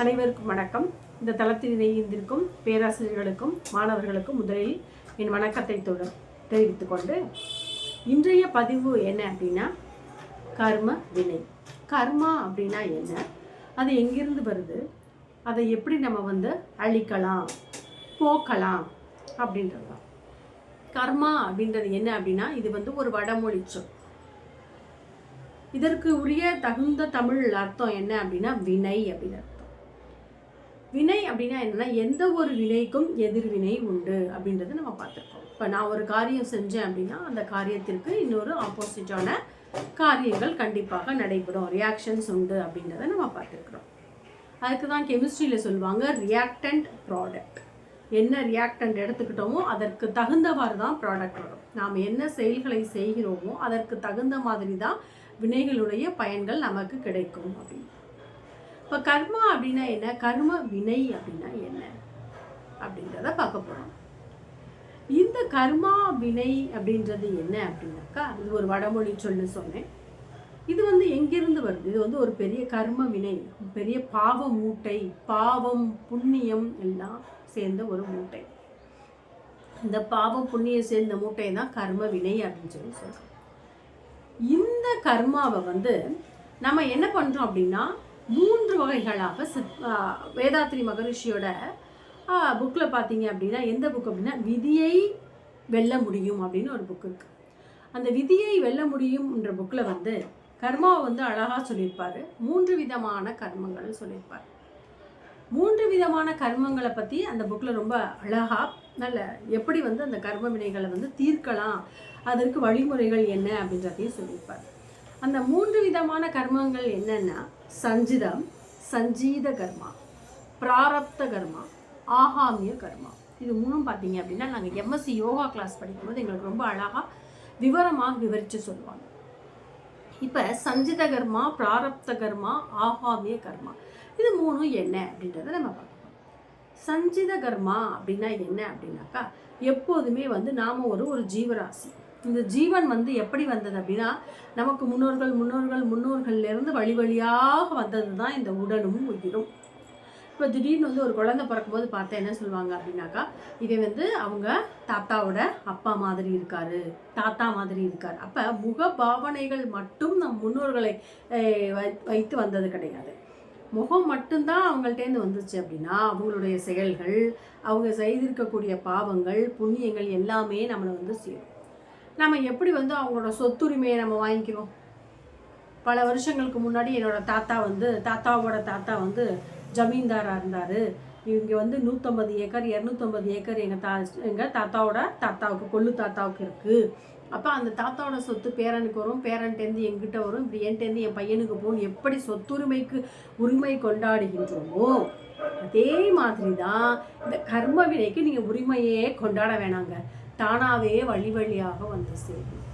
அனைவருக்கும் வணக்கம். இந்த தளத்தில் இணைந்திருக்கும் பேராசிரியர்களுக்கும் மாணவர்களுக்கும் முதலில் என் வணக்கத்தை தொட தெரிவித்துக் கொண்டு இன்றைய பதிவு என்ன அப்படின்னா கர்ம வினை. கர்மா அப்படின்னா என்ன? அது எங்கிருந்து வருது? அதை எப்படி நம்ம வந்து அழிக்கலாம் போக்கலாம் அப்படின்றது கர்மா அப்படின்றது என்ன அப்படின்னா இது வந்து ஒரு வடமொழி சொல். இதற்கு உரிய தகுந்த தமிழ் அர்த்தம் என்ன அப்படின்னா வினை அப்படின்னு. அப்படின்னா என்னன்னா எந்த ஒரு வினைக்கும் எதிர்வினை உண்டு அப்படின்றத நம்ம பார்த்துருக்கோம். இப்போ நான் ஒரு காரியம் செஞ்சேன் அப்படின்னா அந்த காரியத்திற்கு இன்னொரு ஆப்போசிட்டான காரியங்கள் கண்டிப்பாக நடைபெறும். ரியாக்ஷன்ஸ் உண்டு அப்படின்றத நம்ம பார்த்துருக்குறோம். அதுக்கு தான் கெமிஸ்ட்ரியில் சொல்லுவாங்க ரியாக்டன்ட் ப்ராடக்ட் என்ன ரியாக்டன்ட் எடுத்துக்கிட்டோமோ அதற்கு தகுந்தவாறு தான் ப்ராடக்ட் வரும். நாம் என்ன செயல்களை செய்கிறோமோ அதற்கு தகுந்த மாதிரி தான் வினைகளுடைய பயன்கள் நமக்கு கிடைக்கும் அப்படின்னு. இப்போ கர்மா அப்படின்னா என்ன? கர்ம வினை அப்படின்னா என்ன? அப்படின்றத பார்க்க போகிறோம் இந்த கர்மா வினை அப்படின்றது என்ன அப்படின்னாக்கா இது ஒரு வடமொழி சொல்லு சொன்னேன். இது வந்து எங்கிருந்து வருது? இது வந்து ஒரு பெரிய கர்ம வினை பெரிய பாவ மூட்டை பாவம் புண்ணியம் எல்லாம் சேர்ந்த ஒரு மூட்டை. இந்த பாவம் புண்ணியம் சேர்ந்த மூட்டை தான் கர்ம வினை அப்படின்னு சொல்லி சொல்கிறோம் இந்த கர்மாவை வந்து நம்ம என்ன பண்ணுறோம் அப்படின்னா மூன்று வகைகளாக சித் வேதாத்ரி மகரிஷியோட புக்கில் பார்த்தீங்க அப்படின்னா எந்த புக் அப்படின்னா விதியை வெல்ல முடியும் அப்படின்னு ஒரு புக் இருக்குது அந்த விதியை வெல்ல முடியும்ன்ற புக்கில் வந்து கர்மாவை வந்து அழகாக சொல்லியிருப்பார். மூன்று விதமான கர்மங்கள் சொல்லியிருப்பார். மூன்று விதமான கர்மங்களை பற்றி அந்த புக்கில் ரொம்ப அழகாக நல்ல எப்படி வந்து அந்த கர்ம வினைகளை வந்து தீர்க்கலாம் அதற்கு வழிமுறைகள் என்ன அப்படின்றதையும் சொல்லியிருப்பார். அந்த மூன்று விதமான கர்மங்கள் என்னென்னா சஞ்சிதம் சஞ்சீத கர்மா பிராரப்த கர்மா ஆகாமிய கர்மா. இது மூணும் பார்த்தீங்க அப்படின்னா நாங்கள் எம்எஸ்சி யோகா கிளாஸ் படிக்கும்போது எங்களுக்கு ரொம்ப அழகாக விவரமாக விவரித்து சொல்லுவாங்க. இப்போ சஞ்சித கர்மா பிராரப்த கர்மா ஆகாமிய கர்மா இது மூணும் என்ன அப்படின்றத நம்ம பார்க்கலாம் சஞ்சித கர்மா அப்படின்னா என்ன அப்படின்னாக்கா எப்போதுமே வந்து நாம் ஒரு ஒரு ஜீவராசி. இந்த ஜீவன் வந்து எப்படி வந்தது அப்படின்னா நமக்கு முன்னோர்கள் முன்னோர்கள் முன்னோர்கள்லேருந்து வழி வழியாக வந்தது தான் இந்த உடலும் உயிரும். இப்போ திடீர்னு வந்து ஒரு குழந்தை பிறக்கும்போது பார்த்தா என்ன சொல்லுவாங்க அப்படின்னாக்கா இவன் வந்து அவங்க தாத்தாவோட அப்பா மாதிரி இருக்காரு தாத்தா மாதிரி இருக்கார். அப்போ முக பாவனைகள் மட்டும் நம் முன்னோர்களை வை- வைத்து வந்தது கிடையாது. முகம் மட்டும்தான் அவங்கள்ட்டேருந்து வந்துச்சு அப்படின்னா அவங்களுடைய செயல்கள் அவங்க செய்திருக்கக்கூடிய பாவங்கள் புண்ணியங்கள் எல்லாமே நம்மளை வந்து சேரும். நம்ம எப்படி வந்து அவங்களோட சொத்துரிமையை நம்ம வாங்கிக்கிறோம் பல வருஷங்களுக்கு முன்னாடி என்னோட தாத்தா வந்து தாத்தாவோட தாத்தா வந்து ஜமீன்தாராக இருந்தார். இவங்க வந்து நூற்றம்பது ஏக்கர் இரநூத்தம்பது ஏக்கர் எங்கள் தா எங்கள் தாத்தாவோட தாத்தாவுக்கு கொள்ளு தாத்தாவுக்கு இருக்குது அப்போ அந்த தாத்தாவோட சொத்து பேரனுக்கு வரும் பேரன்ட்டேருந்து எங்கிட்ட வரும். இப்படி என்கிட்டேருந்து என் பையனுக்கு போகணும். எப்படி சொத்துரிமைக்கு உரிமை கொண்டாடுகின்றோமோ அதே மாதிரி தான் இந்த கர்ம வினைக்கு நீங்கள் உரிமையே கொண்டாட வேணாங்க. தானாகவே வழி வழியாக வந்து சேரும்.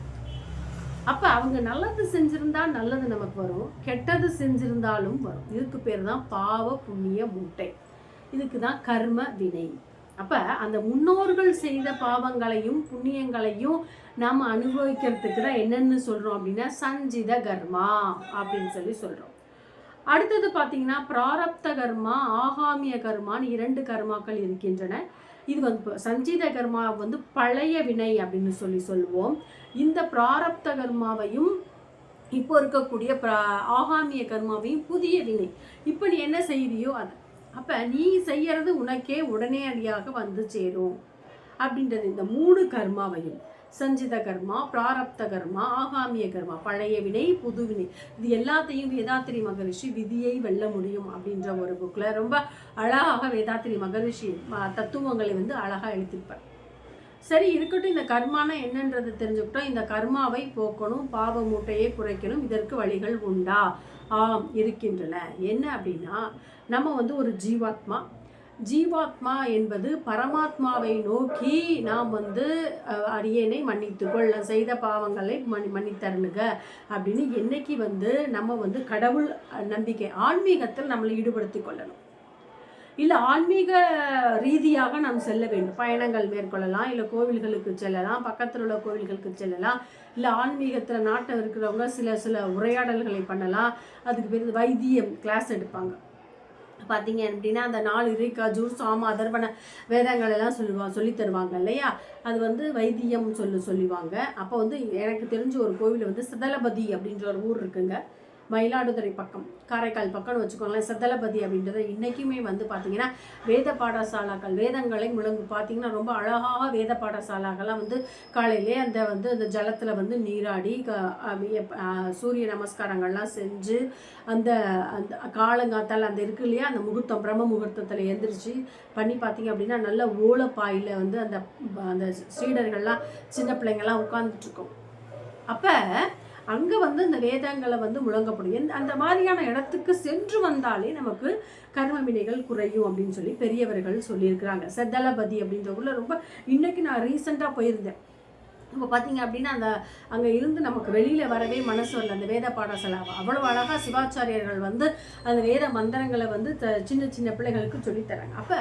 அப்போ அவங்க நல்லது செஞ்சிருந்தா நல்லது நமக்கு வரும். கெட்டது செஞ்சிருந்தாலும் வரும். இதுக்கு பேர் தான் பாவ புண்ணிய மூட்டை. இதுக்கு தான் கர்ம வினை. அப்போ அந்த முன்னோர்கள் செய்த பாவங்களையும் புண்ணியங்களையும் நாம் அனுபவிக்கிறதுக்கு தான் என்னென்னு சொல்கிறோம் அப்படின்னா சஞ்சித கர்மா அப்படின்னு சொல்லி சொல்கிறோம் அடுத்தது பார்த்தீங்கன்னா பிராரப்த கர்மா ஆகாமிய கர்மான்னு இரண்டு கர்மாக்கள் இருக்கின்றன. இது வந்து சஞ்சீத கர்மா வந்து பழைய வினை அப்படின்னு சொல்லி சொல்லுவோம். இந்த பிராரப்த கர்மாவையும் இப்போ இருக்கக்கூடிய பிரா ஆகாமிய கர்மாவையும் புதிய வினை. இப்போ நீ என்ன செய்தியோ அது. அப்போ நீ செய்யறது உனக்கே உடனடியாக வந்து சேரும். அப்படின்றது இந்த மூணு கர்மாவையும். சஞ்சித கர்மா பிராரப்த கர்மா ஆகாமிய கர்மா பழைய வினை புது வினை. இது எல்லாத்தையும் வேதாத்திரி மகரிஷி விதியை வெல்ல முடியும் அப்படின்ற ஒரு புக்கில் ரொம்ப அழகாக வேதாத்திரி மகரிஷி தத்துவங்களை வந்து அழகாக எழுதியிருப்பார். சரி இருக்கட்டும் இந்த கர்மானா என்னன்றது தெரிஞ்சுக்கிட்டோம். இந்த கர்மாவை போக்கணும் பாவ மூட்டையை குறைக்கணும் இதற்கு வழிகள் உண்டா? ஆம் இருக்கின்றன. என்ன அப்படின்னா நம்ம வந்து ஒரு ஜீவாத்மா ஜீவாத்மா என்பது பரமாத்மாவை நோக்கி நாம் வந்து அரியனை அடியேனை மன்னித்துக்கொள் செய்த பாவங்களை மன்னி மன்னித்தருளுக அப்படின்னு என்னைக்கு வந்து நம்ம வந்து கடவுள் நம்பிக்கை ஆன்மீகத்தில் நம்மளை ஈடுபடுத்திக் கொள்ளணும். இல்லை ஆன்மீக ரீதியாக நாம் செல்ல வேண்டும். பயணங்கள் மேற்கொள்ளலாம் இல்லை கோவில்களுக்கு செல்லலாம் பக்கத்தில் உள்ள கோவில்களுக்கு செல்லலாம் இல்லை ஆன்மீகத்தில் நாட்டம் இருக்கிறவங்க சில சில உரையாடல்களை பண்ணலாம். அதுக்கு பேர் வைத்தியம் கிளாஸ் எடுப்பாங்க. பார்த்தீங்க அப்படின்னா அந்த நாலு இறைக்கா ஜூர் சாம அதர்வன வேதங்கள் எல்லாம் சொல்லுவாங்க சொல்லி தருவாங்க இல்லையா? அது வந்து வைத்தியம் சொல்லு சொல்லுவாங்க. அப்போ வந்து எனக்கு தெரிஞ்ச ஒரு கோவில் வந்து சிதலபதி அப்படின்ற ஒரு ஊர் இருக்குங்க. மயிலாடுதுறை பக்கம் காரைக்கால் பக்கம்னு வச்சுக்கோங்களேன் சதலபதி அப்படின்றது இன்றைக்குமே வந்து பார்த்தீங்கன்னா வேத பாடசாலாக்கள் வேதங்களை முழங்கு பார்த்தீங்கன்னா ரொம்ப அழகாக வேத பாடசாலாக்கள்லாம் வந்து காலையிலே அந்த வந்து அந்த ஜலத்தில் வந்து நீராடி சூரிய நமஸ்காரங்கள்லாம் செஞ்சு அந்த அந்த காலங்காத்தால் அந்த இருக்கு இல்லையா அந்த முகூர்த்தம் பிரம்ம முகூர்த்தத்தில் எந்திரிச்சு பண்ணி பார்த்தீங்க அப்படின்னா நல்ல ஓலப்பாயில் வந்து அந்த அந்த சீடர்கள்லாம் சின்ன பிள்ளைங்கள்லாம் உட்காந்துட்ருக்கோம் அப்போ அங்கே வந்து இந்த வேதங்களை வந்து முழங்கப்படும். எந்த அந்த மாதிரியான இடத்துக்கு சென்று வந்தாலே நமக்கு கர்ம வினைகள் குறையும் அப்படின்னு சொல்லி பெரியவர்கள் சொல்லியிருக்கிறாங்க. செத்தலபதி அப்படின்ற ஊரில் ரொம்ப இன்னைக்கு நான் ரீசெண்டாக போயிருந்தேன். இப்போ பார்த்தீங்க அப்படின்னா அந்த அங்கே இருந்து நமக்கு வெளியில் வரவே மனசு வரல. அந்த வேத பாடசாலை அவ்வளோ அழகாக சிவாச்சாரியர்கள் வந்து அந்த வேத மந்திரங்களை வந்து த சின்ன சின்ன பிள்ளைகளுக்கு சொல்லித்தராங்க அப்போ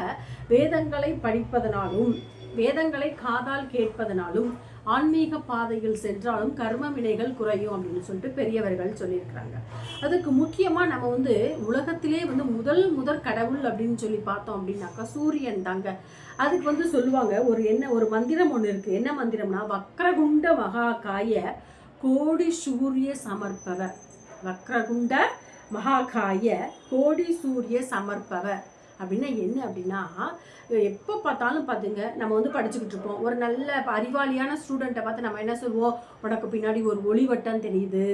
வேதங்களை படிப்பதனாலும் வேதங்களை காதால் கேட்பதனாலும் ஆன்மீக பாதையில் சென்றாலும் கர்ம வினைகள் குறையும் அப்படின்னு சொல்லிட்டு பெரியவர்கள் சொல்லியிருக்கிறாங்க. அதுக்கு முக்கியமாக நம்ம வந்து உலகத்திலே வந்து முதல் முதல் கடவுள் அப்படின்னு சொல்லி பார்த்தோம் அப்படின்னாக்கா சூரியன் தாங்க. அதுக்கு வந்து சொல்லுவாங்க ஒரு என்ன ஒரு மந்திரம் ஒன்று இருக்குது என்ன மந்திரம்னா வக்ரகுண்ட மகா காய கோடி சூரிய சமர்ப்பவ. வக்ரகுண்ட மகாகாய கோடி சூரிய சமர்ப்பவ. அப்படின்னா என்ன அப்படின்னா எப்போ பார்த்தாலும் பார்த்துங்க நம்ம வந்து படிச்சுக்கிட்டு இருப்போம். ஒரு நல்ல அறிவாளியான ஸ்டூடெண்ட்டை பார்த்து நம்ம என்ன சொல்லுவோம்? உனக்கு பின்னாடி ஒரு ஒளிவட்டம் தெரியுது.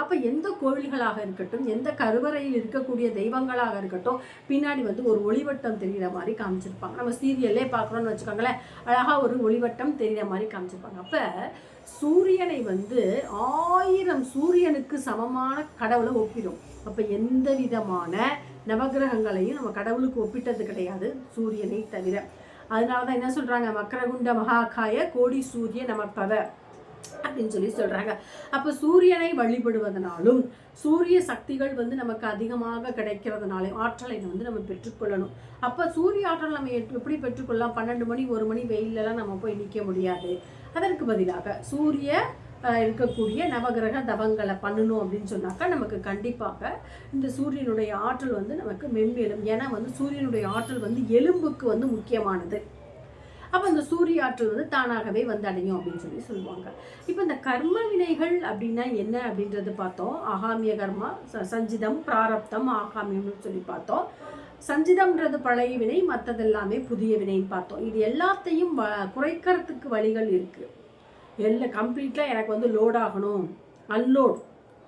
அப்போ எந்த கோவில்களாக இருக்கட்டும் எந்த கருவறையில் இருக்கக்கூடிய தெய்வங்களாக இருக்கட்டும் பின்னாடி வந்து ஒரு ஒளிவட்டம் தெரிகிற மாதிரி காமிச்சிருப்பாங்க. நம்ம சீரியல்லே பார்க்குறோன்னு வச்சுக்கோங்களேன் அழகாக ஒரு ஒளிவட்டம் தெரிகிற மாதிரி காமிச்சிருப்பாங்க. அப்போ சூரியனை வந்து ஆயிரம் சூரியனுக்கு சமமான கடவுளை ஒப்பிடும். அப்போ எந்த விதமான நவகிரகங்களையும் நம்ம கடவுளுக்கு ஒப்பிட்டது கிடையாது சூரியனை தவிர. அதனால தான் என்ன சொல்கிறாங்க மக்கரகுண்ட மகாகாய கோடி சூரிய நமப்பவ அப்படின்னு சொல்லி சொல்கிறாங்க அப்போ சூரியனை வழிபடுவதனாலும் சூரிய சக்திகள் வந்து நமக்கு அதிகமாக கிடைக்கிறதுனாலே ஆற்றலை வந்து நம்ம பெற்றுக்கொள்ளணும். அப்போ சூரிய ஆற்றல் நம்ம எப்படி பெற்றுக்கொள்ளலாம்? பன்னெண்டு மணி ஒரு மணி வெயிலெலாம் நம்ம போய் நிற்க முடியாது. அதற்கு பதிலாக சூரிய இருக்கக்கூடிய நவகிரக தவங்களை பண்ணணும் அப்படின்னு சொன்னாக்கா நமக்கு கண்டிப்பாக இந்த சூரியனுடைய ஆற்றல் வந்து நமக்கு மென்மேலும். ஏன்னா வந்து சூரியனுடைய ஆற்றல் வந்து எலும்புக்கு வந்து முக்கியமானது. அப்போ அந்த சூரிய ஆற்றல் வந்து தானாகவே வந்து அடையும் அப்படின்னு சொல்லி சொல்லுவாங்க. இப்போ இந்த கர்ம வினைகள் அப்படின்னா என்ன அப்படின்றது பார்த்தோம். ஆகாமிய கர்மா சஞ்சிதம் பிராரப்தம் ஆகாமியம்னு சொல்லி பார்த்தோம். சஞ்சிதம்ன்றது பழைய வினை மற்றதெல்லாமே புதிய வினைன்னு பார்த்தோம். இது எல்லாத்தையும் குறைக்கிறதுக்கு வழிகள் இருக்குது எல்லாம் கம்ப்ளீட்டாக எனக்கு வந்து லோட் ஆகணும். அன்லோட்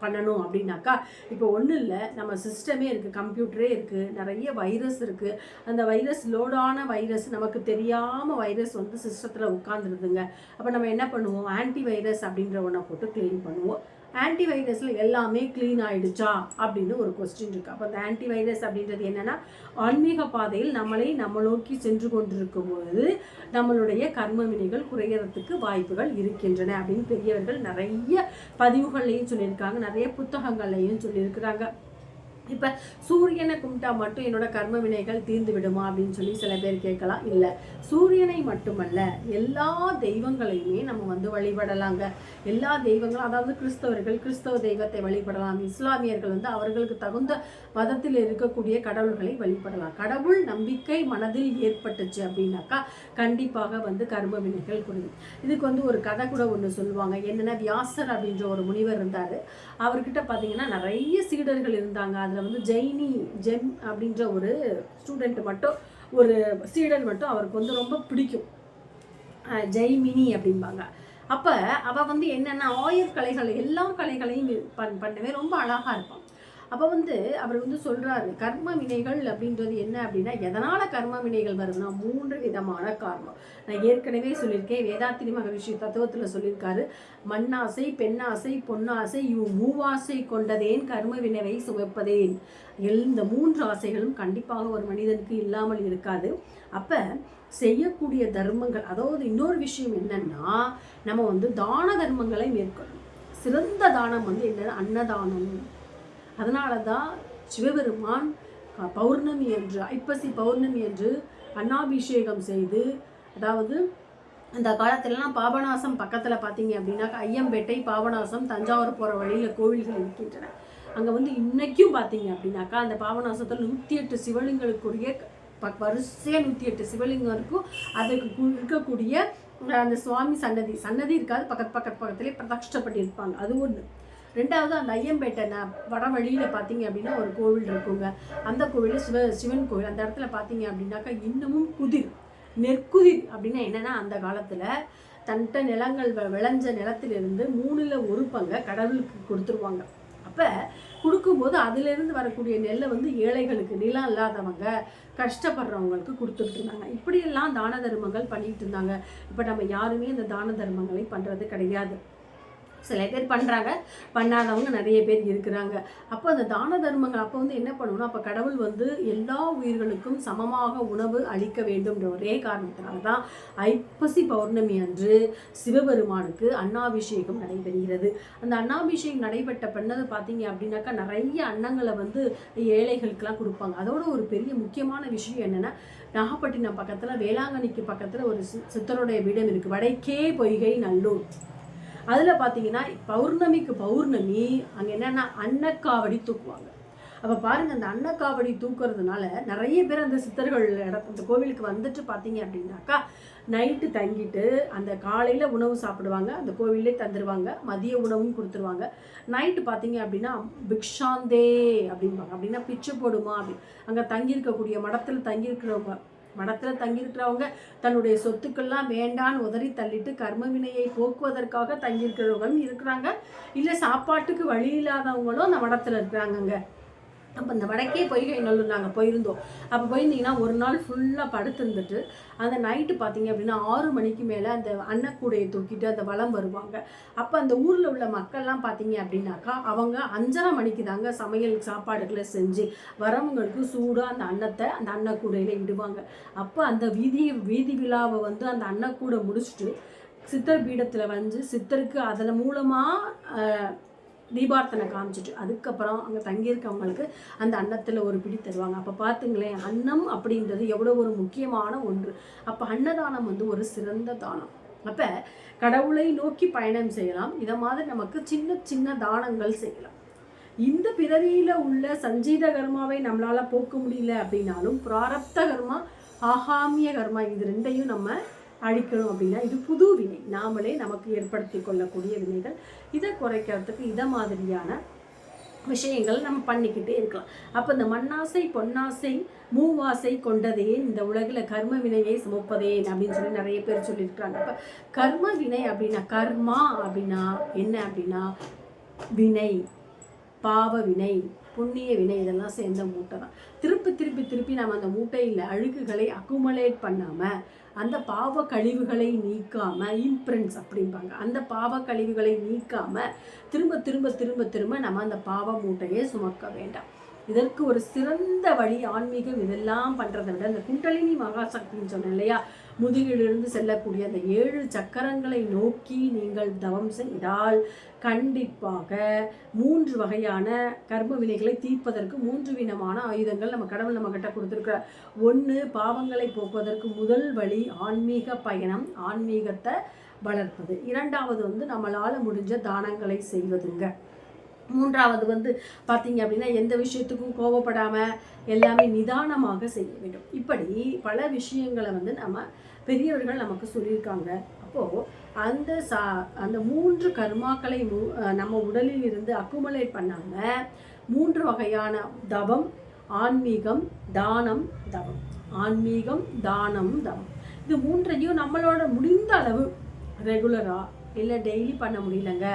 பண்ணணும் அப்படின்னாக்கா இப்போ ஒன்றும் இல்லை நம்ம சிஸ்டமே இருக்குது கம்ப்யூட்டரே இருக்குது நிறைய வைரஸ் இருக்குது அந்த வைரஸ் லோடான வைரஸ் நமக்கு தெரியாமல் வைரஸ் வந்து சிஸ்டத்தில் உட்காந்துருதுங்க அப்போ நம்ம என்ன பண்ணுவோம்? ஆன்டி வைரஸ் அப்படின்ற ஒன்றை போட்டு க்ளீன் பண்ணுவோம். ஆன்டி வைரஸில் எல்லாமே க்ளீன் ஆகிடுச்சா அப்படின்னு ஒரு கொஸ்டின் இருக்குது அப்போ அந்த ஆன்டி வைரஸ் அப்படின்றது என்னென்னா ஆன்மீக பாதையில் நம்மளை நம்ம நோக்கி சென்று கொண்டிருக்கும் பொழுது நம்மளுடைய கர்ம வினைகள் குறையறதுக்கு வாய்ப்புகள் இருக்கின்றன அப்படின்னு பெரியவர்கள் நிறைய பதிவுகள்லையும் சொல்லியிருக்காங்க. நிறைய புத்தகங்கள்லையும் சொல்லியிருக்கிறாங்க. இப்போ சூரியனை கும்பிட்டா மட்டும் என்னோட கர்ம வினைகள் தீர்ந்து விடுமா அப்படின்னு சொல்லி சில பேர் கேட்கலாம். இல்லை சூரியனை மட்டுமல்ல எல்லா தெய்வங்களையுமே நம்ம வந்து வழிபடலாங்க. எல்லா தெய்வங்களும் அதாவது கிறிஸ்தவர்கள் கிறிஸ்தவ தெய்வத்தை வழிபடலாம். இஸ்லாமியர்கள் வந்து அவர்களுக்கு தகுந்த மதத்தில் இருக்கக்கூடிய கடவுள்களை வழிபடலாம். கடவுள் நம்பிக்கை மனதில் ஏற்பட்டுச்சு அப்படின்னாக்கா கண்டிப்பாக வந்து கர்ம வினைகள் குறையும். இதுக்கு வந்து ஒரு கதை கூட ஒன்று சொல்லுவாங்க. என்னென்னா வியாசர் அப்படின்ற ஒரு முனிவர் இருந்தார். அவர்கிட்ட பார்த்தீங்கன்னா நிறைய சீடர்கள் இருந்தாங்க. அதில் அதில் வந்து ஜெய்னி ஜெம் அப்படின்ற ஒரு ஸ்டூடெண்ட் மட்டும் ஒரு சீடர் மட்டும் அவருக்கு வந்து ரொம்ப பிடிக்கும். ஜெய்மினி அப்படிம்பாங்க. அப்போ அவள் வந்து என்னென்ன ஆயுர் கலைகள் எல்லா கலைகளையும் பண் பண்ணவே. ரொம்ப அழகாக இருப்பான். அப்போ வந்து அவர் வந்து சொல்கிறாரு கர்ம வினைகள் அப்படின்றது என்ன அப்படின்னா எதனால் கர்ம வினைகள் வருதுன்னா மூன்று விதமான காரணம். நான் ஏற்கனவே சொல்லியிருக்கேன் வேதாத்திரி மகரிஷி தத்துவத்தில் சொல்லியிருக்காரு மண்ணாசை பெண்ணாசை பொன்னாசை இவ் மூவாசை கொண்டதேன் கர்ம வினைவை சுமப்பதேன் இந்த மூன்று ஆசைகளும் கண்டிப்பாக ஒரு மனிதனுக்கு இல்லாமல் இருக்காது. அப்போ செய்யக்கூடிய தர்மங்கள் அதாவது இன்னொரு விஷயம் என்னன்னா நம்ம வந்து தான தர்மங்களை மேற்கொள்ளணும். சிறந்த தானம் வந்து என்னது? அன்னதானம். அதனால தான் சிவபெருமான் பௌர்ணமி என்று ஐப்பசி பௌர்ணமி என்று அன்னாபிஷேகம் செய்து அதாவது அந்த காலத்திலலாம் பாபநாசம் பக்கத்தில் பார்த்தீங்க அப்படின்னாக்கா ஐயம்பேட்டை பாபநாசம் தஞ்சாவூர் போகிற வழியில் கோவில்கள் இருக்கின்றன. அங்கே வந்து இன்றைக்கும் பார்த்தீங்க அப்படின்னாக்கா அந்த பாபநாசத்தில் நூற்றி எட்டு சிவலிங்களுக்குரிய ப வரிசையாக நூற்றி எட்டு சிவலிங்கம் இருக்கும். அதுக்கு இருக்கக்கூடிய அந்த சுவாமி சன்னதி சன்னதி இருக்காது பக்கத்து பக்கத்து பக்கத்துலேயே பிரதட்சப்பட்டிருப்பாங்க அது ஒன்று ரெண்டாவது அந்த ஐயம்பேட்டை நான் வட வழியில் பார்த்தீங்க அப்படின்னா ஒரு கோவில் இருக்குங்க. அந்த கோவில் சிவ சிவன் கோவில். அந்த இடத்துல பார்த்தீங்க அப்படின்னாக்கா இன்னமும் குதிர். நெற்குதிர் அப்படின்னா என்னென்னா அந்த காலத்தில் தன்ட்ட நிலங்கள் வ- விளைஞ்ச நிலத்திலிருந்து மூணில் ஒரு பங்கை கடவுளுக்கு கொடுத்துருவாங்க. அப்போ கொடுக்கும்போது அதிலிருந்து வரக்கூடிய நெல்லை வந்து ஏழைகளுக்கு நிலம் இல்லாதவங்க கஷ்டப்படுறவங்களுக்கு கொடுத்துட்டு இருந்தாங்க. இப்படியெல்லாம் தான தர்மங்கள் பண்ணிகிட்டு இருந்தாங்க. இப்போ நம்ம யாருமே இந்த தான தர்மங்களை பண்ணுறது கிடையாது. சில பேர் பண்ணுறாங்க பண்ணாதவங்க நிறைய பேர் இருக்கிறாங்க. அப்போ அந்த தான தர்மங்கள் அப்போ வந்து என்ன பண்ணணும்னா அப்போ கடவுள் வந்து எல்லா உயிர்களுக்கும் சமமாக உணவு அளிக்க வேண்டும்ன்ற ஒரே காரணத்தினால தான் ஐப்பசி பௌர்ணமி அன்று சிவபெருமானுக்கு அன்னாபிஷேகம் நடைபெறுகிறது. அந்த அன்னாபிஷேகம் நடைபெற்ற பண்ணது பார்த்தீங்க அப்படின்னாக்கா நிறைய அன்னங்களை வந்து ஏழைகளுக்கெல்லாம் கொடுப்பாங்க. அதோட ஒரு பெரிய முக்கியமான விஷயம் என்னென்னா நாகப்பட்டினம் பக்கத்தில் வேளாங்கண்ணிக்கு பக்கத்தில் ஒரு சி- சித்தருடைய வீடம் இருக்குது வடைக்கே பொய்கை நல்லூர். அதில் பார்த்தீங்கன்னா பௌர்ணமிக்கு பௌர்ணமி அங்கே என்னென்னா அன்னக்காவடி தூக்குவாங்க. அப்போ பாருங்கள் அந்த அன்னக்காவடி தூக்குறதுனால நிறைய பேர் அந்த சித்தர்கள் இடம் அந்த கோவிலுக்கு வந்துட்டு பார்த்தீங்க அப்படின்னாக்கா நைட்டு தங்கிட்டு அந்த காலையில் உணவு சாப்பிடுவாங்க அந்த கோவிலே தந்துடுவாங்க மதிய உணவும் கொடுத்துருவாங்க. நைட்டு பார்த்தீங்க அப்படின்னா பிக்ஷாந்தே அப்படிம்பாங்க. அப்படின்னா பிச்சை போடுமா அப்படி. அங்கே தங்கியிருக்கக்கூடிய மடத்தில் தங்கியிருக்கிறவங்க மடத்தில் தங்கியிருக்கிறவங்க தன்னுடைய சொத்துக்கள்லாம் வேண்டான்னு உதறி தள்ளிட்டு கர்ம வினையை போக்குவதற்காக தங்கியிருக்கிறவங்களும் இருக்கிறாங்க. இல்லை சாப்பாட்டுக்கு வழி இல்லாதவங்களும் அந்த மடத்தில் இருக்கிறாங்கங்க. அப்போ இந்த வடக்கே பொய்கை நல்லூர் நாங்கள் போயிருந்தோம். அப்போ போயிருந்தீங்கன்னா ஒரு நாள் ஃபுல்லாக படுத்திருந்துட்டு அந்த நைட்டு பார்த்தீங்க அப்படின்னா ஆறு மணிக்கு மேலே அந்த அன்னக்கூடையை தூக்கிட்டு அந்த வலம் வருவாங்க. அப்போ அந்த ஊரில் உள்ள மக்கள்லாம் பார்த்தீங்க அப்படின்னாக்கா அவங்க அஞ்சரை மணிக்கு தாங்க சமையல் சாப்பாடுகளை செஞ்சு வரவங்களுக்கு சூடாக அந்த அன்னத்தை அந்த அன்னக்கூடையில் இடுவாங்க. அப்போ அந்த வீதி வீதி விழாவை வந்து அந்த அன்னக்கூடை முடிச்சுட்டு சித்தர் பீடத்தில் வந்து சித்தருக்கு அதில் மூலமாக தீபார்த்தனை காமிச்சிட்டு அதுக்கப்புறம் அங்கே தங்கியிருக்கவங்களுக்கு அந்த அன்னத்தில் ஒரு பிடி தருவாங்க. அப்போ பார்த்துங்களேன் அன்னம் அப்படின்றது எவ்வளோ ஒரு முக்கியமான ஒன்று. அப்போ அன்னதானம் வந்து ஒரு சிறந்த தானம். அப்போ கடவுளை நோக்கி பயணம் செய்யலாம். இதை மாதிரி நமக்கு சின்ன சின்ன தானங்கள் செய்யலாம். இந்த பிறவியில் உள்ள சஞ்சீத கர்மாவை நம்மளால் போக்க முடியல அப்படின்னாலும் பிராரப்த கர்மா ஆகாமிய கர்மா இது ரெண்டையும் நம்ம அழிக்கணும் அப்படின்னா இது புது வினை. நாமளே நமக்கு ஏற்படுத்தி கொள்ளக்கூடிய வினைகள். இதை குறைக்கிறதுக்கு இதை மாதிரியான விஷயங்கள் நம்ம பண்ணிக்கிட்டே இருக்கலாம். அப்போ இந்த மண்ணாசை பொன்னாசை மூவாசை கொண்டதே இந்த உலகில் கர்ம வினையை சுமப்பதேன் அப்படின்னு சொல்லி நிறைய பேர் சொல்லியிருக்கிறாங்க. அப்போ கர்ம வினை அப்படின்னா கர்மா அப்படின்னா என்ன அப்படின்னா வினை பாவ வினை புண்ணிய வினை இதெல்லாம் சேர்ந்த மூட்டை தான். திருப்பி திருப்பி திருப்பி நம்ம அந்த மூட்டையில் அழுக்குகளை அக்குமுலேட் பண்ணாமல் அந்த பாவ கழிவுகளை நீக்காம இம்ப்ரின்ஸ் அப்படிம்பாங்க. அந்த பாவ கழிவுகளை நீக்காம திரும்ப திரும்ப திரும்ப திரும்ப நம்ம அந்த பாவ மூட்டையை சுமக்க வேண்டாம். இதற்கு ஒரு சிறந்த வழி ஆன்மீகம் இதெல்லாம் பண்ணுறதை விட இந்த குண்டலினி மகாசக்தின்னு சொன்னேன் இல்லையா? முதுகிலிருந்து செல்லக்கூடிய அந்த ஏழு சக்கரங்களை நோக்கி நீங்கள் தவம் செய்தால் கண்டிப்பாக மூன்று வகையான கர்ம வினைகளை தீர்ப்பதற்கு மூன்று விதமான ஆயுதங்கள் நம்ம கடவுள் நம்ம கிட்ட கொடுத்துருக்கிறார். ஒன்று பாவங்களை போக்குவதற்கு முதல் வழி ஆன்மீக பயணம் ஆன்மீகத்தை வளர்ப்பது. இரண்டாவது வந்து நம்மளால் முடிஞ்ச தானங்களை செய்வதுங்க. மூன்றாவது வந்து பார்த்தீங்க அப்படின்னா எந்த விஷயத்துக்கும் கோவப்படாமல் எல்லாமே நிதானமாக செய்ய வேண்டும். இப்படி பல விஷயங்களை வந்து நம்ம பெரியவர்கள் நமக்கு சொல்லியிருக்காங்க. அப்போது அந்த சா அந்த மூன்று கர்மாக்களை நம்ம உடலில் இருந்து அக்குமுலேட் பண்ணாமல் மூன்று வகையான தவம் ஆன்மீகம் தானம் தவம். ஆன்மீகம் தானம் தவம். இது மூன்றையும் நம்மளோட முடிந்த அளவு ரெகுலராக இல்லை டெய்லி பண்ண முடியலங்க.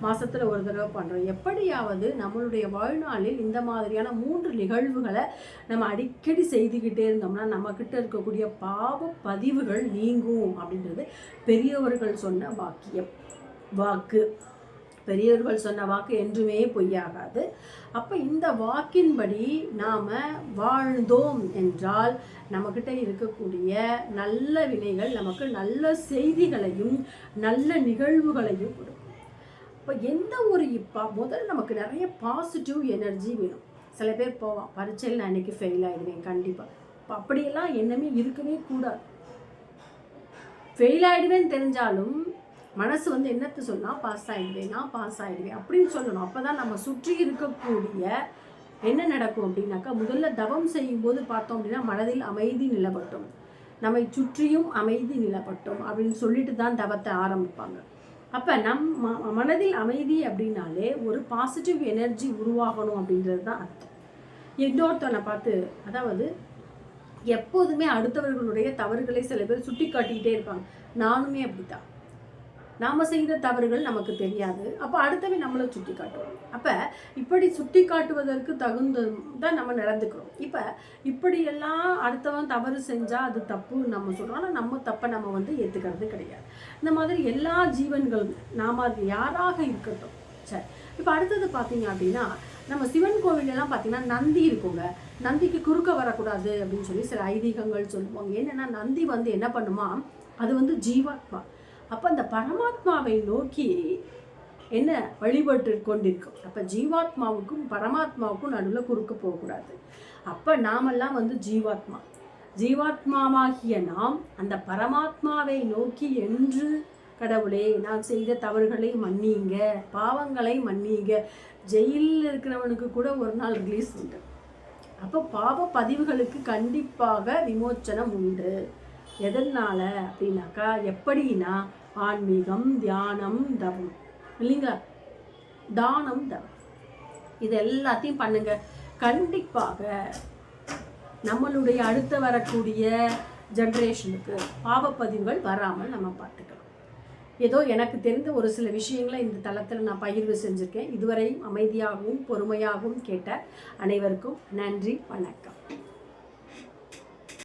மாதத்தில் ஒரு தடவை பண்ணுறோம் எப்படியாவது நம்மளுடைய வாழ்நாளில் இந்த மாதிரியான மூன்று நிகழ்வுகளை நம்ம அடிக்கடி செய்துக்கிட்டே இருந்தோம்னா நம்மக்கிட்ட இருக்கக்கூடிய பாவ பதிவுகள் நீங்கும் அப்படின்றது பெரியவர்கள் சொன்ன வாக்கியம். வாக்கு. பெரியவர்கள் சொன்ன வாக்கு என்றுமே பொய்யாகாது. அப்போ இந்த வாக்கின்படி நாம் வாழ்ந்தோம் என்றால் நம்மக்கிட்ட இருக்கக்கூடிய நல்ல வினைகள் நமக்கு நல்ல செய்திகளையும் நல்ல நிகழ்வுகளையும் கொடுக்கும். இப்போ எந்த ஒரு இப்போ முதல்ல நமக்கு நிறைய பாசிட்டிவ் எனர்ஜி வேணும். சில பேர் போவான் பரீட்சையில் நான் இன்றைக்கி ஃபெயில் ஆகிடுவேன் கண்டிப்பாக இப்போ அப்படியெல்லாம் எண்ணமே இருக்கவே கூடாது. ஃபெயில் ஆகிடுவேன்னு தெரிஞ்சாலும் மனசு வந்து என்னத்தை சொன்னால் பாஸ் ஆகிடுவேன் நான் பாஸ் ஆகிடுவேன் அப்படின்னு சொல்லணும். அப்போ தான் நம்ம சுற்றி இருக்கக்கூடிய என்ன நடக்கும் அப்படின்னாக்கா முதல்ல தவம் செய்யும்போது பார்த்தோம் அப்படின்னா மனதில் அமைதி நிலவட்டும். நம்மை சுற்றியும் அமைதி நிலவட்டும் அப்படின்னு சொல்லிட்டு தான் தவத்தை ஆரம்பிப்பாங்க. அப்போ நம் ம- மனதில் அமைதி அப்படின்னாலே ஒரு பாசிட்டிவ் எனர்ஜி உருவாகணும் அப்படின்றது தான் அர்த்தம். இன்னொருத்தனை பார்த்து அதாவது எப்போதுமே அடுத்தவர்களுடைய தவறுகளை சில பேர் சுட்டி காட்டிக்கிட்டே இருப்பாங்க. நானுமே அப்படித்தான். நாம் செய்த தவறுகள் நமக்கு தெரியாது. அப்போ அடுத்தவே நம்மளை சுட்டி காட்டுவோம் அப்போ இப்படி சுட்டி காட்டுவதற்கு தகுந்த தான் நம்ம நடந்துக்கிறோம். இப்போ இப்படியெல்லாம் அடுத்தவன் தவறு செஞ்சால் அது தப்பு நம்ம சொல்கிறோம் ஆனால் நம்ம தப்பை நம்ம வந்து ஏற்றுக்கிறது கிடையாது. இந்த மாதிரி எல்லா ஜீவன்களும் நாம் அது யாராக இருக்கட்டும். சரி. இப்போ அடுத்தது பார்த்தீங்க அப்படின்னா நம்ம சிவன் கோவிலெல்லாம் பார்த்தீங்கன்னா நந்தி இருக்குங்க. நந்திக்கு குறுக்க வரக்கூடாது அப்படின்னு சொல்லி சில ஐதீகங்கள் சொல்லுவாங்க. என்னென்னா நந்தி வந்து என்ன பண்ணுமா? அது வந்து ஜீவாத்மா. அப்போ அந்த பரமாத்மாவை நோக்கி என்ன வழிபட்டு கொண்டிருக்கும் அப்போ ஜீவாத்மாவுக்கும் பரமாத்மாவுக்கும் நடுவில் குறுக்க போகக்கூடாது. அப்போ நாமெல்லாம் வந்து ஜீவாத்மா. ஜீவாத்மாவாகிய நாம் அந்த பரமாத்மாவை நோக்கி என்று கடவுளே நான் செய்த தவறுகளை மன்னிங்க பாவங்களை மன்னிங்க ஜெயிலில் இருக்கிறவனுக்கு கூட ஒரு நாள் ரிலீஸ் உண்டு. அப்போ பாவ பதிவுகளுக்கு கண்டிப்பாக விமோச்சனம் உண்டு. எதனால் அப்படின்னாக்கா எப்படின்னா ஆன்மீகம் தியானம் தவம் இல்லைங்களா? தானம் தவம் இது எல்லாத்தையும் பண்ணுங்க. கண்டிப்பாக நம்மளுடைய அடுத்து வரக்கூடிய ஜென்ரேஷனுக்கு பாவப்பதிவுகள் வராமல் நம்ம பார்த்துக்கலாம். ஏதோ எனக்கு தெரிந்த ஒரு சில விஷயங்களை இந்த தளத்தில் நான் பகிர்வு செஞ்சுருக்கேன். இதுவரையும் அமைதியாகவும் பொறுமையாகவும் கேட்ட அனைவருக்கும் நன்றி வணக்கம்.